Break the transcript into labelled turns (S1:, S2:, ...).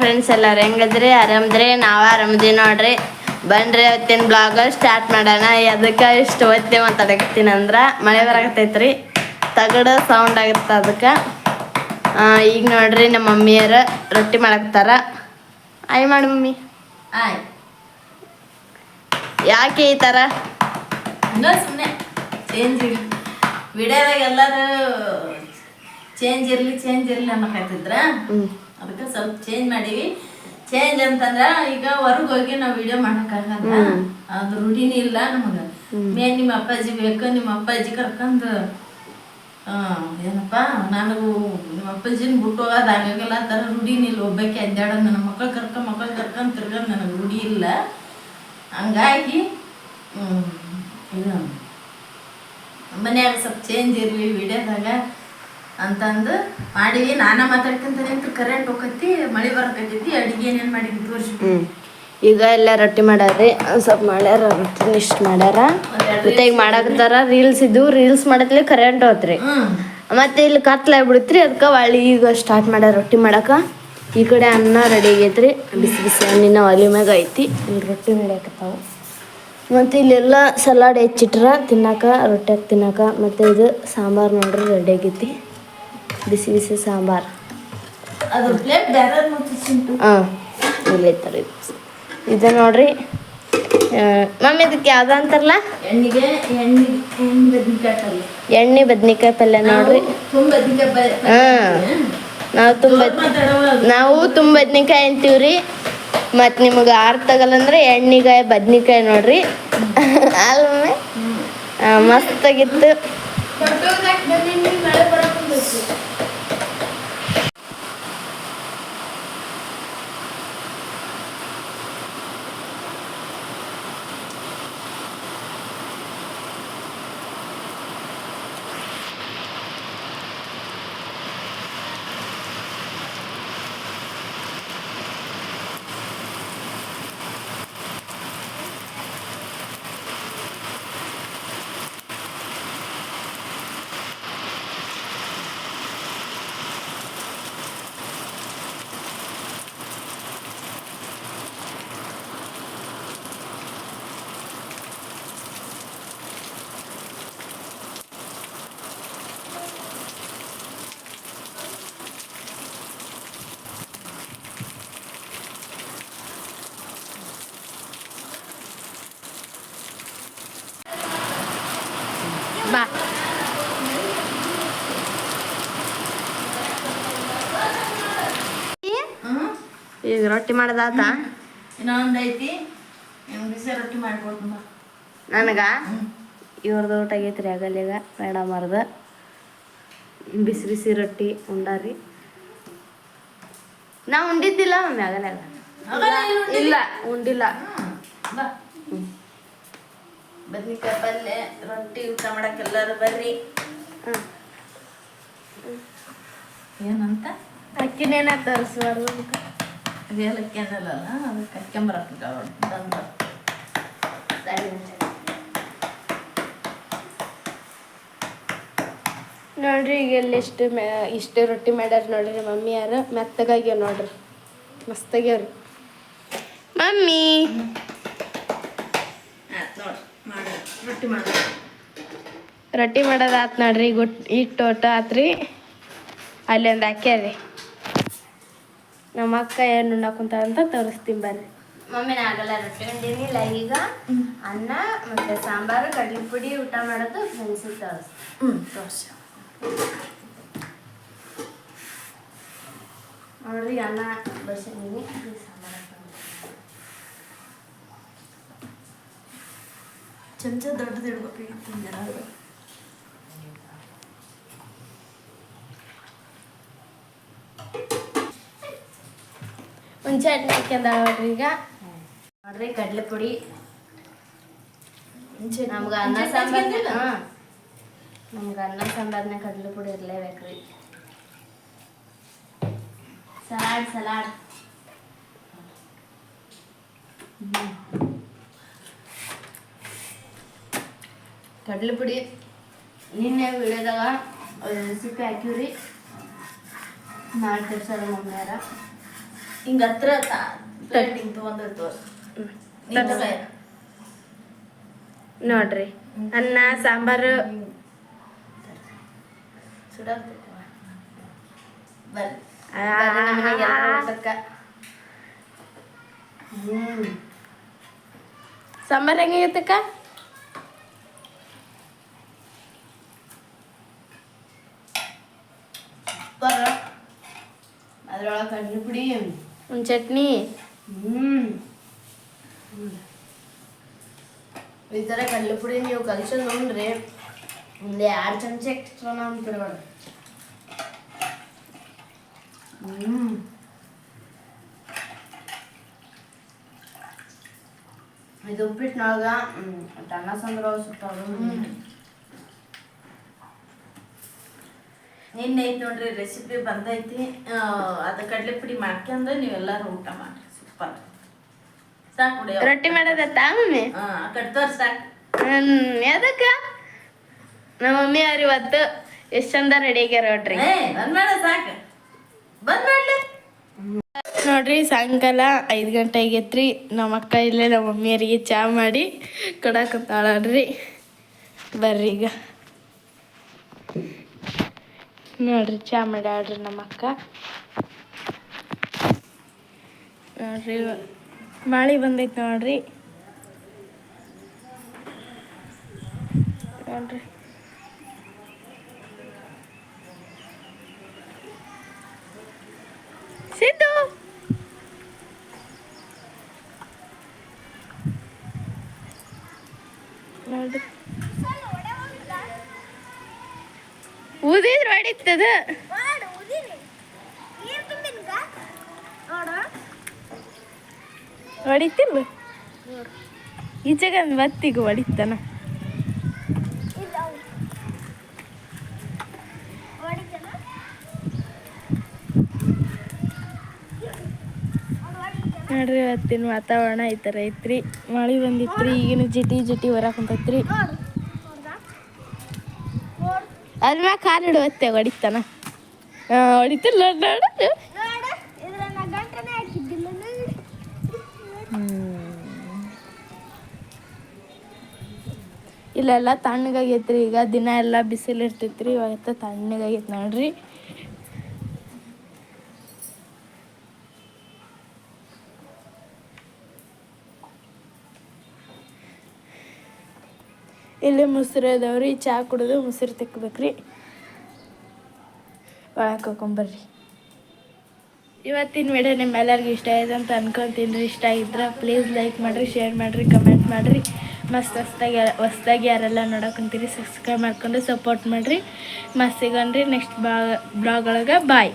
S1: Friends ಎಲ್ಲಾರು ಹೆಂಗದ್ರಿ? ಆರಾಮದ್ರಿ? ನಾವ ಆರಾಮದಿ ನೋಡ್ರಿ. ಬನ್ರಿ ಅವತ್ತಿನ ಬ್ಲಾಗ್ ಸ್ಟಾರ್ಟ್ ಮಾಡೋಣ. ಅದಕ್ಕೆ ಇಷ್ಟು ಹೊತ್ತೆ ಮಾತಾಡಕತ್ತೀನಿ ಅಂದ್ರ ಮಳೆ ಬರಕತ್ತೈತ್ರಿ. ತಗಡ ಸೌಂಡ್ ಆಗತ್ತ ಅದಕ್ಕೆ. ಈಗ ನೋಡ್ರಿ ನಮ್ಮ ಮಮ್ಮಿಯರು ರೊಟ್ಟಿ ಮಾಡಾಕತ್ತಾರ. ಆಯ್ ಮಾಡಿ ಮಮ್ಮಿ.
S2: ಆಯ್.
S1: ಯಾಕೆ ಈ ಥರ
S2: ಸುಮ್ಮನೆ ಚೇಂಜ್ ವಿಡಿಯೋದಾಗ ಎಲ್ಲರೂ ಚೇಂಜ್ ಇರ್ಲಿ ಚೇಂಜ್ ಇರ್ಲಿ ಅನ್ನಕತ್ತಿದ್ರ.
S1: ಹ್ಮ್.
S2: ಅದಕ್ಕೆ ಸ್ವಲ್ಪ ಚೇಂಜ್ ಮಾಡೀವಿ. ಚೇಂಜ್ ಅಂತಂದ್ರ ಈಗ ಹೊರಗೆ ಹೋಗಿ ನಾವು ವಿಡಿಯೋ ಮಾಡೋಕ್ಕಾಗಲ್ಲ. ಅದು ರೂಢಿನೇ ಇಲ್ಲ ನಮಗೆ. ಮೇನ್ ನಿಮ್ಮ ಅಪ್ಪಾಜಿ ಬೇಕು ನಿಮ್ಮ ಅಪ್ಪಾಜಿ ಕರ್ಕೊಂಡು ಏನಪ್ಪ ನನಗೂ ನಿಮ್ಮ ಅಪ್ಪಾಜಿನ ಬಿಟ್ಟು ಹೋಗೋದು ಆಗಾಗಲ್ಲ ಆ ಥರ ರೂಢಿನಿ ಇಲ್ಲ. ಒಬ್ಬಕ್ಕೆ ಅಡ್ಡಾಡೋದು ನನ್ನ ಮಕ್ಕಳು ಕರ್ಕೊಂಡು ಮಕ್ಕಳು ಕರ್ಕೊಂಡು ತಿರ್ಗೋದು ನನಗೆ ರೂಢಿ ಇಲ್ಲ. ಹಂಗಾಗಿ ಹ್ಮ್, ಇದು ಮನ್ಯಾಗ ಸ್ವಲ್ಪ ಚೇಂಜ್ ಇರಲಿ ವಿಡಿಯೋದಾಗ ಅಂತಂದು ಮಾಡೀವಿ ನಾನ ಮಾತಾಡ್ಕೊಂತಾನೆ ಅಂತ ಕರೆಂಟ್ ಹೋಗತಿ ಮಳೆ ಬರಕತ್ತೈತಿ ಅಡಿಗೆ ಏನೇನು ಮಾಡಿದ್ವಿ ತೋರಿಸಿ
S1: ಈಗ ಎಲ್ಲ ರೊಟ್ಟಿ ಮಾಡ್ಯಾರ್ರಿ ಸ್ವಲ್ಪ ಮಾಡ್ಯಾರ ರೊಟ್ಟಿ ಇಷ್ಟ ಮಾಡ್ಯಾರ. ಮತ್ತೆ ಈಗ ಮಾಡಾಕತ್ತಾರ ರೀಲ್ಸ್ ಇದ್ದು ರೀಲ್ಸ್ ಮಾಡತ್ಲೆ ಕರೆಂಟ್ ಹೋತ್ರಿ. ಮತ್ತೆ ಇಲ್ಲಿ ಕತ್ಲ ಆಗ್ಬಿಡ್ತ್ರಿ ಅದಕ್ಕೆ ಒಳ್ಳೆ ಈಗ ಸ್ಟಾರ್ಟ್ ಮಾಡ್ಯಾರ ರೊಟ್ಟಿ ಮಾಡಾಕ. ಈ ಕಡೆ ಅನ್ನ ರೆಡಿ ಆಗೈತ್ರಿ ಬಿಸಿ ಬಿಸಿ ಅನ್ನಿನ ಒಲಿ ಮ್ಯಾಗ ಐತಿ ಇಲ್ಲಿ ರೊಟ್ಟಿ ನಡೆಯಕತ್ತಾವು. ಮತ್ತು ಇಲ್ಲೆಲ್ಲ ಸಲಾಡ್ ಹೆಚ್ಚಿಟ್ರ ತಿನ್ನಾಕ ರೊಟ್ಟಿ ತಿನ್ನಾಕ ಮತ್ತು ಇದು ಸಾಂಬಾರು ನೋಡ್ರಿ ರೆಡಿ ಆಗೈತಿ. ಬಿಸಿ ಬಿಸಿ ಸಾಂಬಾರು.
S2: ಅದ್ರ
S1: ಹಾಂ ಇಲ್ಲ ಇದು ನೋಡ್ರಿ ಮಮ್ಮಿ ಇದಕ್ಕೆ ಯಾವ್ದು ಅಂತಾರಲ್ಲ?
S2: ಎಣ್ಣಿಗೆ ಎಣ್ಣೆ ಎಣ್ಣೆ ಬದ್ನಿಕಾಯಿ ಪಲ್ಯ.
S1: ನೋಡ್ರಿ. ಹಾಂ ನಾವು ತುಂಬ ನಾವು ತುಂಬ ಬದ್ನಿಕಾಯಿ ಅಂತೀವ್ರಿ ಮತ್ತು ನಿಮಗೆ ಆರ್ ತಗಲ್ಲಂದ್ರೆ ಎಣ್ಣೆಗಾಯಿ ಬದ್ನಿಕಾಯಿ ನೋಡ್ರಿ. ಅಲ್ವೇ ಮಸ್ತಾಗಿತ್ತು ಬಾ
S2: ಹ್ಞೂ
S1: ಈಗ ರೊಟ್ಟಿ ಮಾಡದಾತ?
S2: ಇನ್ನೊಂದು ಐತಿ ಬಿಸಿ ರೊಟ್ಟಿ ಮಾಡ್ಬೋದು
S1: ನನಗ? ಇವ್ರದ್ದು ಊಟ ಆಗೈತ್ರಿ ಆಗಲ್ಯಾಗ ಮೇಡಮ್ ಅವ್ರದ್ದು ಬಿಸಿ ಬಿಸಿ ರೊಟ್ಟಿ ಉಂಡಾರಿ. ನಾ ಉಂಡಿದ್ದಿಲ್ಲ ಮಮ್ಮಿ ಆಗಲ್ಯಾಗ ಇಲ್ಲ ಉಂಡಿಲ್ಲ.
S2: ಬದ್ನಿಕಾಯಿ ಪಲ್ಯ ರೊಟ್ಟಿ ಊಟ ಮಾಡಕ್ಕೆ ಎಲ್ಲರೂ ಬರ್ರಿ. ಏನಂತ?
S1: ಅಕ್ಕಿನೇನ ತರಿಸ್ಬಾರ್ದು
S2: ಏಲಕ್ಕಿ ತಂದು
S1: ನೋಡ್ರಿ ಈಗ ಎಲ್ಲಿ ಎಷ್ಟು ಮೆ ಇಷ್ಟು ರೊಟ್ಟಿ ಮಾಡ್ಯಾರ ನೋಡ್ರಿ ಮಮ್ಮಿ ಯಾರು? ಮೆತ್ತಗಾಗ್ಯಾವ ನೋಡ್ರಿ. ಮಸ್ತಾಗ್ಯಾವ್ರಿ. ಮಮ್ಮಿ!
S2: ರೊಟ್ಟಿ ಮಾಡಿ.
S1: ರೊಟ್ಟಿ ಮಾಡೋದು ಆತ್ ನೋಡ್ರಿ ಗುಟ್ ಹಿಟ್ಟು ಒಟ್ಟು ಆತ್ರಿ. ಅಲ್ಲಿ ಒಂದು ಹಾಕ್ಯಾರ್ರಿ ನಮ್ಮ ಅಕ್ಕ ಏನು ಉಣ್ಣಾಕುಂತ ಅಂತ ತೋರಿಸ್ತೀನಿ ಬರ್ರಿ. ಮಮ್ಮಿ ಆಗಲ್ಲ ರೊಟ್ಟಿ ಉಂಡಿನಿಲ್ಲ ಈಗ ಅನ್ನ ಮತ್ತೆ ಸಾಂಬಾರು ಕಡ್ಲಿ ಪುಡಿ ಊಟ ಮಾಡೋದು ಫ್ರೆಂಡ್ಸಿಗೆ ತೋರಿಸ್ತೀನಿ.
S2: ಹ್ಞೂ ತೋರಿಸಿ.
S1: ನೋಡ್ರಿ ಅನ್ನ ಬಸಿದೀನಿ ಸಾಂಬಾರು.
S2: ಚಮಚ ದೊಡ್ಡದಿಡ್ಬೇಕು ಇಡ್ಬೇಕಾಗಿತ್ತು ಜನ
S1: ಹುಂಚೆ ಹಣ್ಣು ಹಾಕ್ಯಂದ ನೋಡ್ರಿ ಈಗ. ನೋಡ್ರಿ ಕಡಲೆ ಪುಡಿ ನಮ್ಗೆ ಅನ್ನ ಸಾಂಬಾರ್ನ ಹಾಂ ನಮ್ಗೆ ಅನ್ನ ಸಾಂಬಾರ್ನ ಕಡಲೆ ಪುಡಿ ಇರಲೇಬೇಕ್ರಿ. Salad salad. ಕಡಲೆ ಪುಡಿ ನಿನ್ನೆ ವಿಡಿಯೋದಾಗ ರೆಸಿಪಿ ಹಾಕಿವ್ರಿ. ಮಾಡಿ ತೋರ್ಸಾರ ಮಮ್ಮಿಯಾರ ಹಿಂಗ ಹತ್ರ ಪ್ಲೇಟ್ ಹಿಂಗ್ ತಗೊಂಡಿರ್ತು
S3: ನೋಡ್ರಿ ಅನ್ನ ಸಾಂಬಾರು
S1: ಬರ್ರಿ
S3: ಆ,
S1: ಬರ್ರಿ ನಮ್ಮ ಮನೆಗೆ ಎಲ್ರೂ ಊಟಕ್ಕ. ಹ್ಮ್
S3: ಸಾಂಬಾರ್ ಹೆಂಗಾಗೈತಕ್ಕ
S1: ಸೂಪರ್ ಅದ್ರೊಳಗೆ ಕಡ್ಲಿ ಪುಡಿ
S3: ಒಂದು ಚಟ್ನಿ
S1: ಹ್ಮ್ ಈ ಥರ ಕಡ್ಲೆ ಪುಡಿ ನೀವು ಕಲ್ಸೋದು ನೋಡ್ರಿ ಒಂದು ಎರಡು ಚಮಚ ಎಕ್ಸ್ಟ್ರಾ ಅಂತೀರ ಹ್ಮ್ ಇದು ಉಪ್ಪಿಟ್ಟಿನೊಳಗ ಅನ್ನ ಸಂದ್ರ ಸುತ್ತಾವ ನಿನ್ನೆ ಐತಿ ನೋಡ್ರಿ ರೆಸಿಪಿ ಬಂದೈತಿ. ಅದು ಕಡಲೆ ಪುಡಿ ಮಾಡ್ಕೊಂಡು ನೀವೆಲ್ಲರೂ ಊಟ ಮಾಡ್ರಿ ಸೂಪರ್ ಸಾಕು
S3: ರೊಟ್ಟಿ ಮಾಡೋದ ಮಮ್ಮಿ?
S1: ಹಾ ಆ ಕಡೆ ತೋರ್ಸ್ ಸಾಕು.
S3: ಯಾದಕ್ಕ ನಮ್ಮ ಮಮ್ಮಿ ಅವ್ರು ಇವತ್ತು ಎಷ್ಟು ಚಂದ ರೆಡಿ ಆಗ್ಯಾರ ನೋಡ್ರಿ.
S1: ಸಾಕು. ಬಂದ್ ಮಾಡ್ಲಿ.
S3: ನೋಡ್ರಿ ಸಾಯಂಕಾಲ ಐದು ಗಂಟೆ ಆಗೈತ್ರಿ. ನಮ್ಮ ಅಕ್ಕ ಇಲ್ಲೇ ನಮ್ಮ ಮಮ್ಮಿಯರಿಗೆ ಚಾ ಮಾಡಿ ಕೊಡಕತ್ತಾಳ್ರಿ ಬರ್ರಿ ಈಗ. ನೋಡ್ರಿ ಚಾ ಮಾಡ್ಯಾಳ್ರಿ ನಮ್ಮ ಅಕ್ಕ ನೋಡ್ರಿ ಮಳೆ ಬಂದೈತೆ ನೋಡ್ರಿ. ನೋಡ್ರಿ. ಸಿದ್ದು! ಊದಿದ್ರು ಹೊಡಿತದ. ಹೊಡಿತಿಲ್ಲ? ಈಚೆಗೆ ಬತ್ತಿಗೆ ಹೊಡಿತಾನ. ನೋಡ್ರಿ ಇವತ್ತಿನ ವಾತಾವರಣ ಈ ಥರ ಐತ್ರಿ. ಮಳೆ ಬಂದಿತ್ರಿ ಈಗಿನ ಜಿಟಿ ಜಿಟಿ ಹೊರಕ್ ಕುಂತೈತ್ರಿ. ಅದ್ರ ಮ್ಯಾಗ ಕಾಲು ಇಡುವತ್ತೆ ಹೊಡಿತಾನ? ಹೊಡಿತಿಲ್ಲ ನೋಡು ಇಲ್ಲೆಲ್ಲ ತಣ್ಣಗಾಗೈತ್ರಿ, ಈಗ ದಿನ ಎಲ್ಲ ಬಿಸಿಲು ಇರ್ತೈತ್ರಿ ಇವಾಗ ತಣ್ಣಗಾಗೈತೆ ನೋಡ್ರಿ. ಇಲ್ಲಿ ಮೊಸರು ಅದಾವ್ರಿ, ಚಾ ಕುಡಿದು ಮೊಸರು ತಿಕ್ಬೇಕ್ರಿ. ಒಳಗೆ ಇವತ್ತಿನ ವಿಡಿಯೋ ನಿಮ್ಮೆಲ್ಲರಿಗೂ ಇಷ್ಟ ಆಯ್ತು ಅಂತ ಅನ್ಕೊಂತೀನಿ ರೀ. ಇಷ್ಟ ಆಗಿದ್ರೆ ಪ್ಲೀಸ್ ಲೈಕ್ ಮಾಡಿರಿ ಶೇರ್ ಮಾಡಿರಿ ಕಮೆಂಟ್ ಮಾಡಿರಿ. ಮಸ್ತ್ ಹೊಸ್ದಾಗಿ ಹೊಸ್ದಾಗಿ ಯಾರೆಲ್ಲ ನೋಡೋಕಂತೀರಿ ಸಬ್ಸ್ಕ್ರೈಬ್ ಮಾಡ್ಕೊಂಡು ಸಪೋರ್ಟ್ ಮಾಡಿರಿ. ಮಸ್ತ್ ಸಿಗೋಣ್ರಿ ನೆಕ್ಸ್ಟ್ ಬ್ಲಾಗ್ ಒಳಗೆ. ಬಾಯ್